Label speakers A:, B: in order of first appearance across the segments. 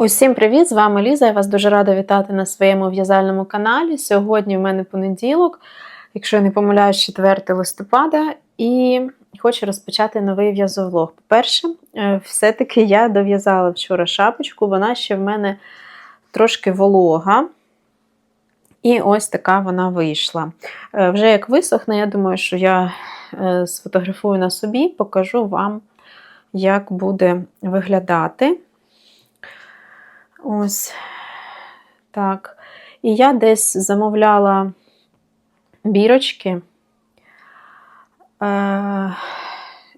A: Усім привіт! З вами Ліза. Я вас дуже рада вітати на своєму в'язальному каналі. Сьогодні в мене понеділок, якщо я не помиляюсь, 4 листопада, і хочу розпочати новий в'язовлог. По-перше, е, все-таки я дов'язала вчора шапочку, вона ще в мене трошки волога. І ось така вона вийшла. Е, Вже як висохне, я думаю, що я е, сфотографую на собі, покажу вам, як буде виглядати. Ось так. І я десь замовляла бірочки. Е,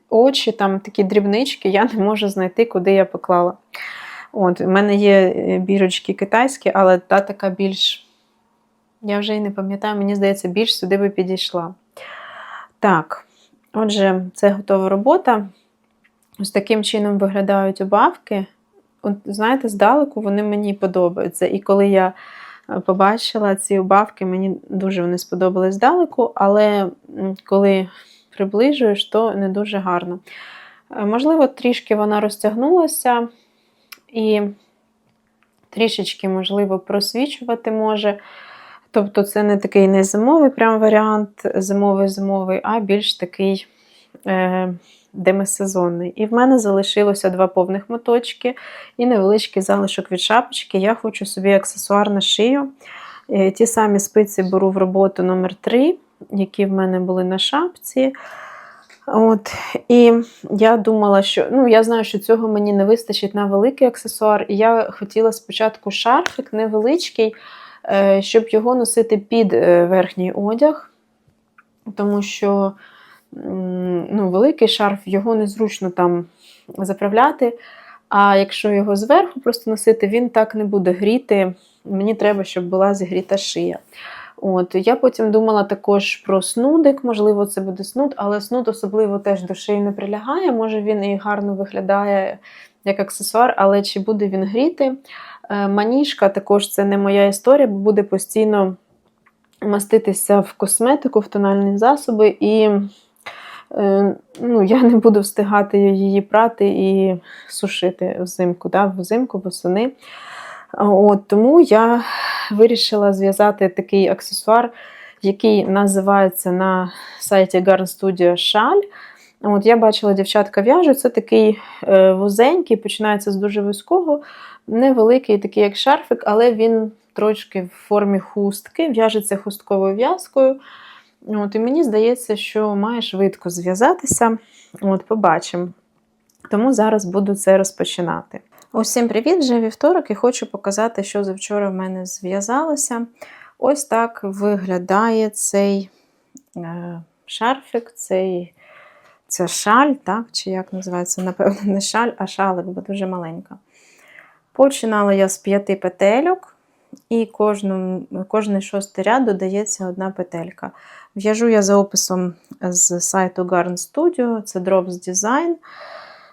A: очі, там такі дрібнички, я не можу знайти, куди я поклала. От, У мене є бірочки китайські, але та така більш, я вже і не пам'ятаю, мені здається, більш сюди би підійшла. Так, отже, це готова робота. Ось таким чином виглядають убавки. От, знаєте, здалеку вони мені подобаються. І коли я е, побачила ці убавки, мені дуже вони сподобались здалеку, але коли приближуєш, то не дуже гарно. Е, можливо, трішки вона розтягнулася і трішечки, можливо, просвічувати може. Тобто, це не такий не зимовий прям варіант, зимовий-зимовий, а більш такий. Е- демисезонний. І в мене залишилося два повних моточки і невеличкий залишок від шапочки. Я хочу собі аксесуар на шию. Е, ті самі спиці беру в роботу номер 3 які в мене були на шапці. От, І я думала, що ну, я знаю, що цього мені не вистачить на великий аксесуар. І я хотіла спочатку шарфик невеличкий, е, щоб його носити під верхній одяг, тому що ну, великий шарф, його незручно там заправляти. А якщо його зверху просто носити, він так не буде гріти. Мені треба, щоб була зігріта шия. От, Я потім думала також про снудик, можливо, це буде снуд, але снуд особливо теж до шиї не прилягає. Може він і гарно виглядає як аксесуар, але чи буде він гріти? Е, маніжка також це не моя історія, бо буде постійно маститися в косметику, в тональні засоби. і ну, я не буду встигати її прати і сушити взимку, да, взимку, восени. От, Тому я вирішила зв'язати такий аксесуар, який називається на сайті Garn Studio шаль. От Я бачила, дівчатка в'яжуть, це такий е, вузенький, починається з дуже вузького, невеликий, такий як шарфик, але він трошки в формі хустки, в'яжеться хустковою в'язкою. От, І мені здається, що має швидко зв'язатися. От, Побачимо. Тому зараз буду це розпочинати. Усім привіт! Вже вівторок і хочу показати, що завчора в мене зв'язалося. Ось так виглядає цей е, шарфик, цей, це шаль, так? чи як називається, напевно, не шаль, а шалик, бо дуже маленька. Починала я з п'яти петельок, і кожну, кожний шостий ряд додається одна петелька. В'яжу я за описом з сайту Garn Studio, це Drops Design.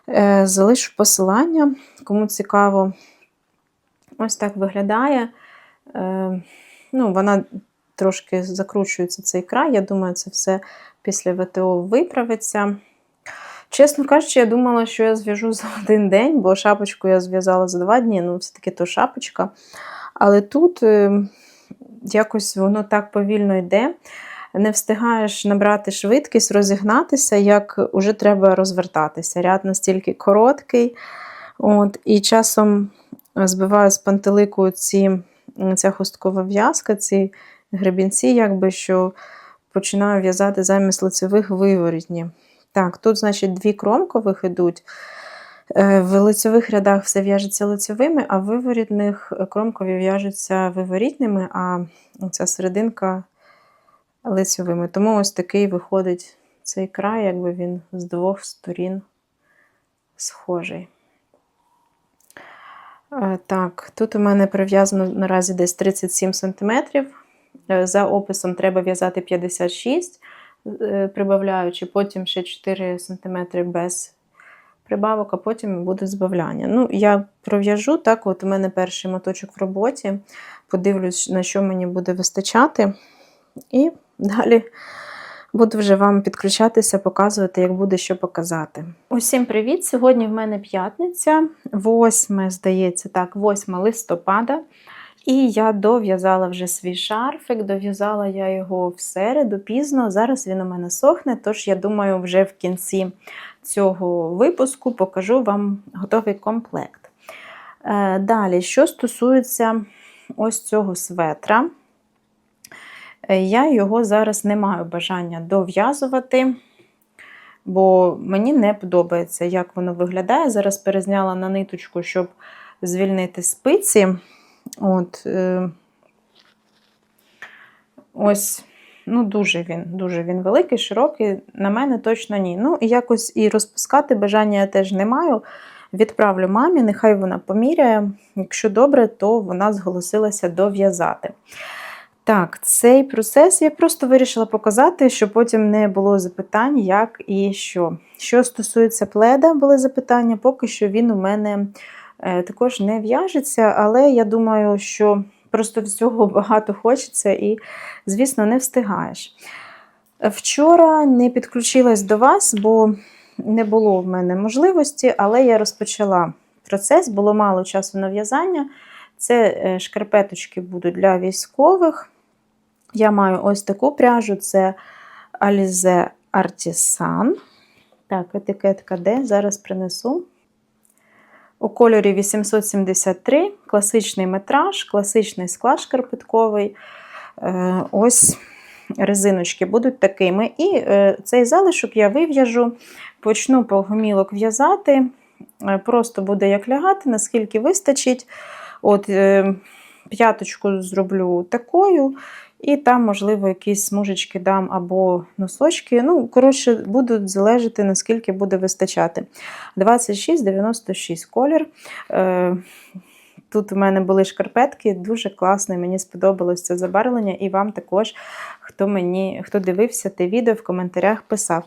A: Е, залишу посилання, кому цікаво. Ось так виглядає. Е, ну, Вона трошки закручується цей край. Я думаю, це все після ВТО виправиться. Чесно кажучи, я думала, що я зв'яжу за один день, бо шапочку я зв'язала за два дні, ну, все-таки то шапочка. Але тут е, якось воно так повільно йде не встигаєш набрати швидкість, розігнатися, як уже треба розвертатися. Ряд настільки короткий. От, І часом збиваю з пантелику ці, ця хусткова в'язка, ці гребінці, якби, що починаю в'язати замість лицевих виворітні. Так, тут, значить, дві кромкових йдуть. Е, в лицевих рядах все в'яжеться лицевими, а в виворітних кромкові в'яжуться виворітними, а ця серединка лицьовими. Тому ось такий виходить цей край, якби він з двох сторін схожий. Е, так, тут у мене прив'язано наразі десь 37 см. Е, за описом треба в'язати 56 е, прибавляючи, потім ще 4 см без прибавок, а потім буде збавляння. Ну, Я пров'яжу, так, от у мене перший моточок в роботі, подивлюсь, на що мені буде вистачати. І Далі Буду вже вам підключатися, показувати, як буде що показати. Усім привіт! Сьогодні в мене п'ятниця, 8, здається, так, 8 листопада. І я дов'язала вже свій шарфик, дов'язала я його в середу пізно. Зараз він у мене сохне, тож я думаю, вже в кінці цього випуску покажу вам готовий комплект. Е, Далі, що стосується ось цього светра, я його зараз не маю бажання дов'язувати, бо мені не подобається, як воно виглядає. Зараз перезняла на ниточку, щоб звільнити спиці. От, е, Ось, ну, дуже він дуже він великий, широкий. На мене точно ні. Ну, і якось і розпускати бажання я теж не маю. Відправлю мамі, нехай вона поміряє. Якщо добре, то вона зголосилася дов'язати. Так, цей процес я просто вирішила показати, щоб потім не було запитань, як і що. Що стосується пледа, були запитання, поки що він у мене е, також не в'яжеться, але я думаю, що просто всього багато хочеться і, звісно, не встигаєш. Вчора не підключилась до вас, бо не було в мене можливості, але я розпочала процес, було мало часу на в'язання. Це е, шкарпеточки будуть для військових. Я маю ось таку пряжу: це Alize Artisan. Так, етикетка де? Зараз принесу. У кольорі 873, класичний метраж, класичний склад шкарпетковий. Е, Ось резиночки будуть такими. І е, цей залишок я вив'яжу, почну по гомілок в'язати. Е, Просто буде як лягати, наскільки вистачить. От П'яточку зроблю такою. І там, можливо, якісь смужечки дам або носочки. Ну, коротше, будуть залежати, наскільки буде вистачати. 26,96 колір. Е, Тут у мене були шкарпетки, дуже класний, мені сподобалось це забарвлення, і вам також, хто мені, хто дивився те відео, в коментарях писав.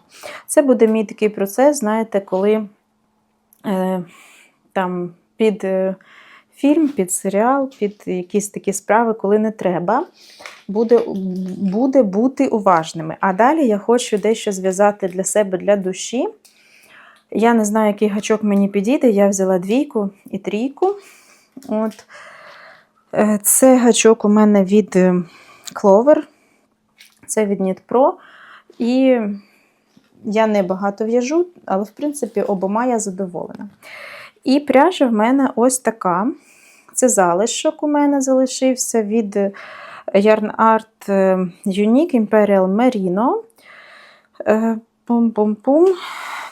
A: Це буде мій такий процес, знаєте, коли е, там під. Е, Фільм під серіал, під якісь такі справи, коли не треба, буде буде бути уважними. А далі я хочу дещо зв'язати для себе для душі. Я не знаю, який гачок мені підійде. Я взяла двійку і трійку. От. Е, це гачок у мене від Clover, це від Pro. І я не багато в'яжу, але, в принципі, обома я задоволена. І пряжа в мене ось така. Це залишок у мене залишився від Yarn Art Unique Imperial Merino. Пум-пум-пум.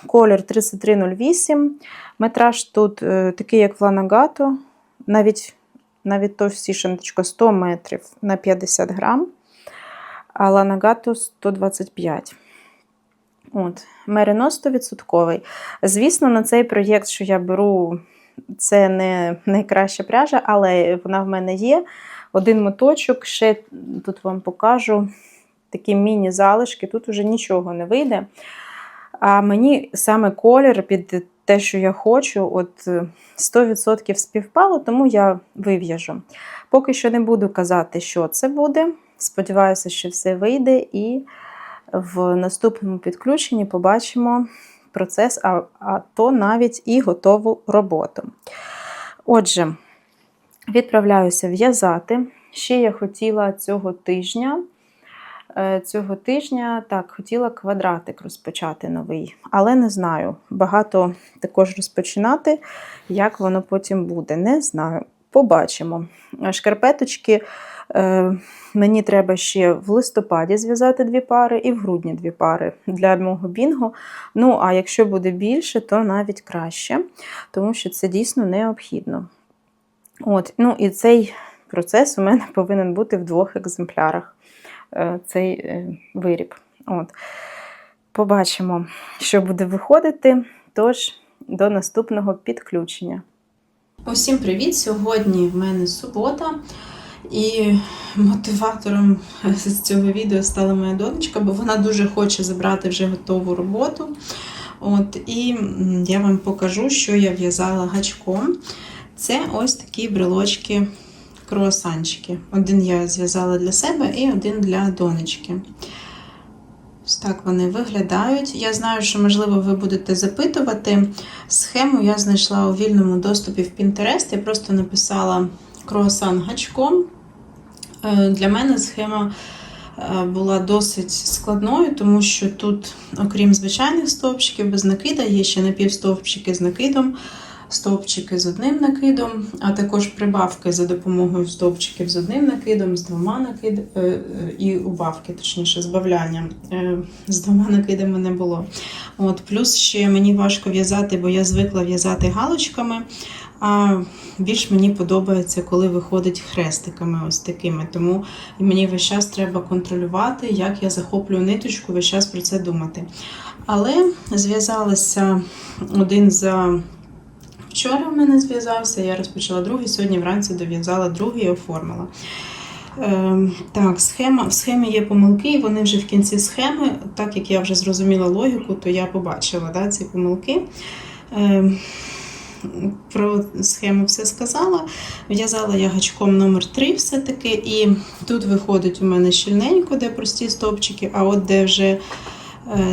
A: Колір 3308. Метраж тут такий, як в Ланагато, навіть навіть товстішенечко 100 метрів на 50 грам, а Ланагато 125. От, Мерино 100%. Звісно, на цей проєкт, що я беру, це не найкраща пряжа, але вона в мене є. Один моточок, ще тут вам покажу такі міні-залишки, тут вже нічого не вийде. А мені саме колір під те, що я хочу, от 100% співпало, тому я вив'яжу. Поки що не буду казати, що це буде. Сподіваюся, що все вийде і в наступному підключенні побачимо процес, а, а то навіть і готову роботу. Отже, відправляюся в'язати. Ще я хотіла цього тижня. е, Цього тижня так, хотіла квадратик розпочати новий, але не знаю. Багато також розпочинати, як воно потім буде. Не знаю. Побачимо. Шкарпеточки е, мені треба ще в листопаді зв'язати дві пари і в грудні дві пари для мого бінго. Ну, а якщо буде більше, то навіть краще, тому що це дійсно необхідно. От, ну І цей процес у мене повинен бути в двох екземплярах. е, Цей е, виріб. От. Побачимо, що буде виходити. Тож, до наступного підключення. Усім привіт! Сьогодні в мене субота, і мотиватором з цього відео стала моя донечка, бо вона дуже хоче забрати вже готову роботу. От, І я вам покажу, що я в'язала гачком. Це ось такі брелочки круасанчики. Один я зв'язала для себе і один для донечки. Ось так вони виглядають. Я знаю, що, можливо, ви будете запитувати. Схему я знайшла у вільному доступі в Pinterest. Я просто написала круасан гачком. Е, Для мене схема е, була досить складною, тому що тут, окрім звичайних стовпчиків без накида, є ще напівстовпчики з накидом, стовпчики з одним накидом, а також прибавки за допомогою стовпчиків з одним накидом, з двома накидами і убавки, точніше, збавляння. Е, З двома накидами не було. От, плюс ще мені важко в'язати, бо я звикла в'язати галочками. А більш мені подобається, коли виходить хрестиками ось такими. Тому мені весь час треба контролювати, як я захоплюю ниточку, весь час про це думати. Але зв'язалися один за вчора в мене зв'язався, я розпочала другий, сьогодні вранці дов'язала другий і оформила. Е, так, схема, в схемі є помилки, і вони вже в кінці схеми, так як я вже зрозуміла логіку, то я побачила да, ці помилки. Е, про схему все сказала. В'язала я гачком номер 3 все-таки, і тут виходить у мене щільненько, де прості стовпчики, а от де вже е,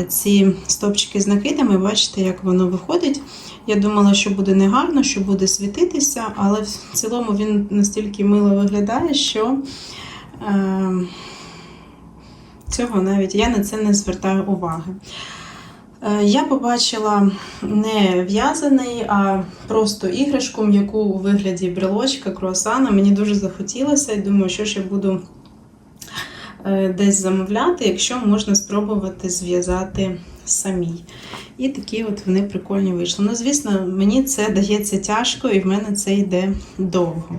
A: ці стовпчики з накидами, бачите, як воно виходить. Я думала, що буде негарно, що буде світитися, але в цілому він настільки мило виглядає, що е, цього навіть я на це не звертаю уваги. Е, Я побачила не в'язаний, а просто іграшку м'яку у вигляді брелочка, круасана. Мені дуже захотілося і думаю, що ж я буду е, десь замовляти, якщо можна спробувати зв'язати самій. І такі от вони прикольні вийшли. Ну, звісно, мені це дається тяжко і в мене це йде довго.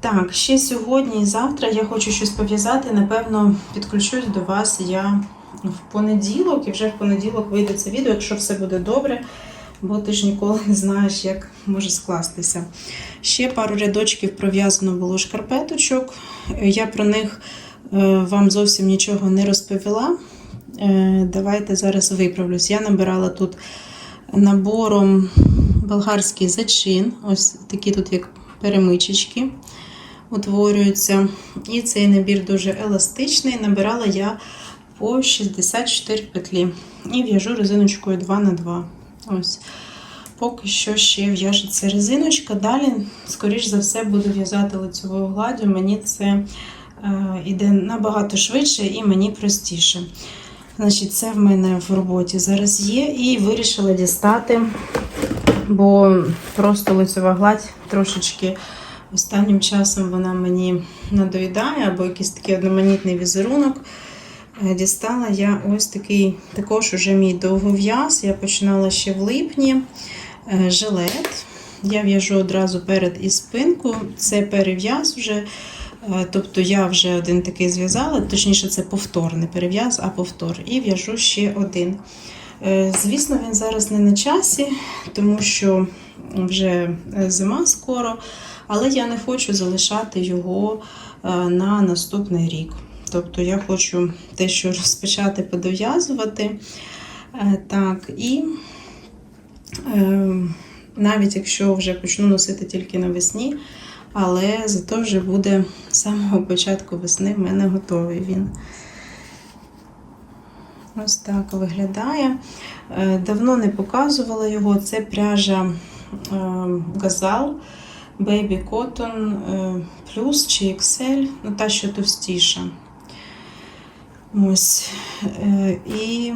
A: Так, ще сьогодні і завтра я хочу щось пов'язати. Напевно, підключусь до вас я в понеділок, і вже в понеділок вийде це відео, якщо все буде добре, бо ти ж ніколи не знаєш, як може скластися. Ще пару рядочків пров'язано було шкарпеточок. Я про них е, вам зовсім нічого не розповіла. Е, Давайте зараз виправлюсь. Я набирала тут набором болгарський зачин, ось такі тут як перемичечки утворюються. І цей набір дуже еластичний. Набирала я по 64 петлі. І в'яжу резиночкою 2 на 2 Ось. Поки що ще в'яжеться резиночка. Далі, скоріш за все, буду в'язати лицевою гладдю. Мені це е, йде набагато швидше і мені простіше. Значить, це в мене в роботі зараз є. І вирішила дістати, бо просто лицева гладь трошечки останнім часом вона мені надоїдає, або якийсь такий одноманітний візерунок. Е, Дістала я ось такий, також уже мій довгов'яз. Я починала ще в липні е, жилет. Я в'яжу одразу перед і спинку. Це перев'яз вже. Е, Тобто я вже один такий зв'язала, точніше, це повтор, не перев'яз, а повтор. І в'яжу ще один. Е, Звісно, він зараз не на часі, тому що вже зима скоро, але я не хочу залишати його е, на наступний рік. Тобто я хочу те, що розпочати подов'язувати. Е, Так, і е, навіть якщо вже почну носити тільки навесні, але зато вже буде з самого початку весни в мене готовий він. Ось так виглядає. Е, Давно не показувала його. Це пряжа е, Газал Baby Cotton е, Plus чи XL, ну та що товстіша. Ось. Е, І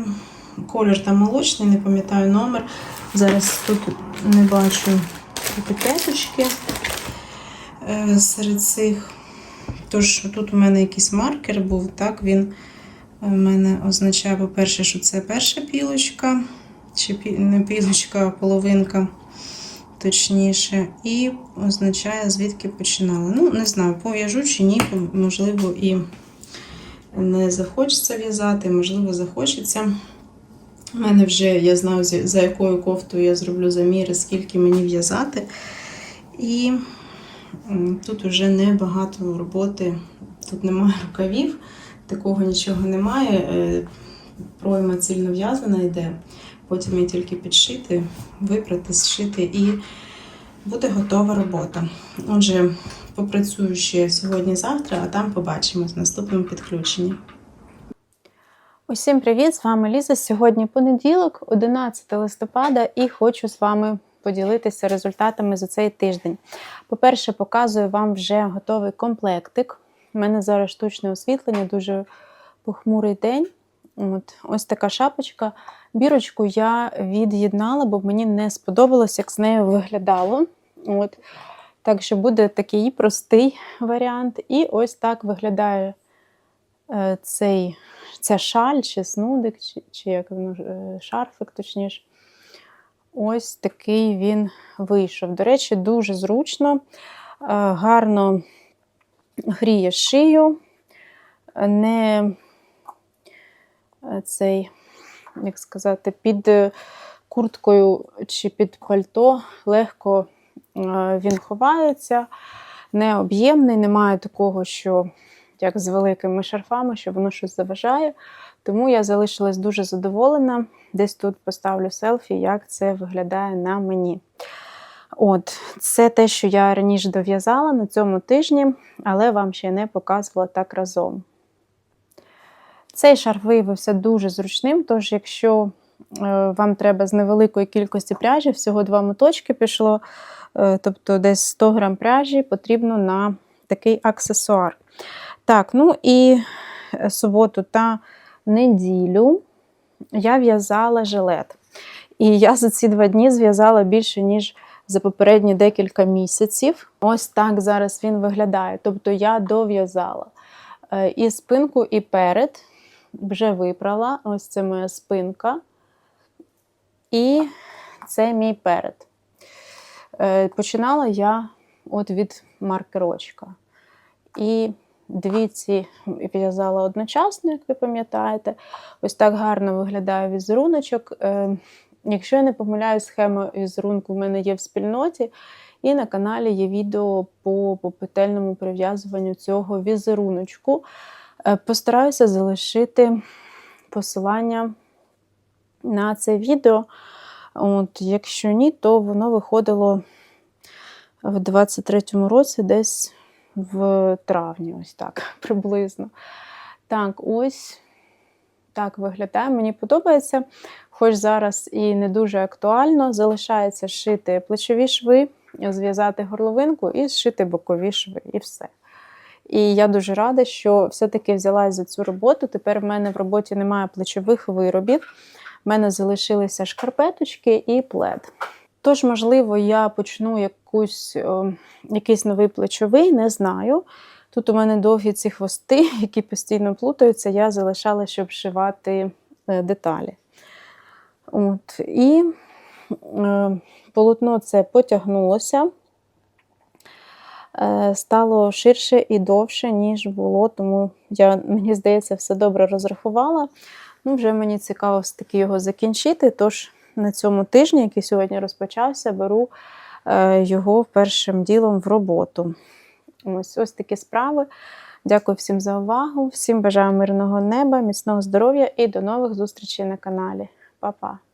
A: колір там молочний, не пам'ятаю номер. Зараз тут не бачу етикеточки е, серед цих. Тож тут у мене якийсь маркер був, так він у мене означає, по-перше, що це перша пілочка, чи не пілочка, а половинка, точніше, і означає, звідки починала. Ну, не знаю, пов'яжу чи ні, можливо, і не захочеться в'язати, можливо, захочеться. У мене вже я знаю, за якою кофтою я зроблю заміри, скільки мені в'язати. І тут вже небагато роботи, тут немає рукавів, такого нічого немає. Е, Пройма цільно в'язана йде. Потім її тільки підшити, випрати, зшити і буде готова робота. Отже, попрацюю ще сьогодні-завтра, а там побачимось в наступному підключенні. Усім привіт! З вами Ліза. Сьогодні понеділок, 11 листопада, і хочу з вами поділитися результатами за цей тиждень. По-перше, показую вам вже готовий комплектик. У мене зараз штучне освітлення, дуже похмурий день. От, Ось така шапочка. Бірочку я від'єднала, бо мені не сподобалось, як з нею виглядало. От. Так що буде такий простий варіант. І ось так виглядає е, цей, ця шаль, чи снудик, чи, чи як е, шарфик, точніше. Ось такий він вийшов. До речі, дуже зручно, е, гарно гріє шию, не е, цей, як сказати, під е, курткою чи під пальто легко він ховається, не об'ємний, немає такого, що як з великими шарфами, що воно щось заважає. Тому я залишилась дуже задоволена. Десь тут поставлю селфі, як це виглядає на мені. От, Це те, що я раніше дов'язала на цьому тижні, але вам ще не показувала так разом. Цей шарф виявився дуже зручним, тож, якщо е, вам треба з невеликої кількості пряжі, всього два моточки пішло, е, тобто десь 100 грам пряжі потрібно на такий аксесуар. Так, ну і суботу та неділю я в'язала жилет. І я за ці два дні зв'язала більше, ніж за попередні декілька місяців. Ось так зараз він виглядає. Тобто я дов'язала е, і спинку, і перед. Вже випрала. Ось це моя спинка. І це мій перед. Е, Починала я от від маркерочка. І дві ці в'язала одночасно, як ви пам'ятаєте. Ось так гарно виглядає візеруночок. Е, Якщо я не помиляю, схема візерунку в мене є в спільноті, і на каналі є відео по попетельному прив'язуванню цього візеруночку. Е, Постараюся залишити посилання на це відео. От, Якщо ні, то воно виходило в 23-му році десь в травні, ось так, приблизно. Так, ось так виглядає. Мені подобається, хоч зараз і не дуже актуально, залишається шити плечові шви, зв'язати горловинку і зшити бокові шви, і все. І я дуже рада, що все-таки взялась за цю роботу. Тепер в мене в роботі немає плечових виробів. В мене залишилися шкарпеточки і плед. Тож, можливо, я почну якусь, о, якийсь новий плечовий, не знаю. Тут у мене довгі ці хвости, які постійно плутаються, я залишала, щоб вшивати е, деталі. От. І е, полотно це потягнулося, е, стало ширше і довше, ніж було, тому я, мені здається, все добре розрахувала. Ну, Вже мені цікаво все-таки його закінчити. Тож на цьому тижні, який сьогодні розпочався, беру е, його першим ділом в роботу. Ось ось такі справи. Дякую всім за увагу. Всім бажаю мирного неба, міцного здоров'я і до нових зустрічей на каналі. Па-па!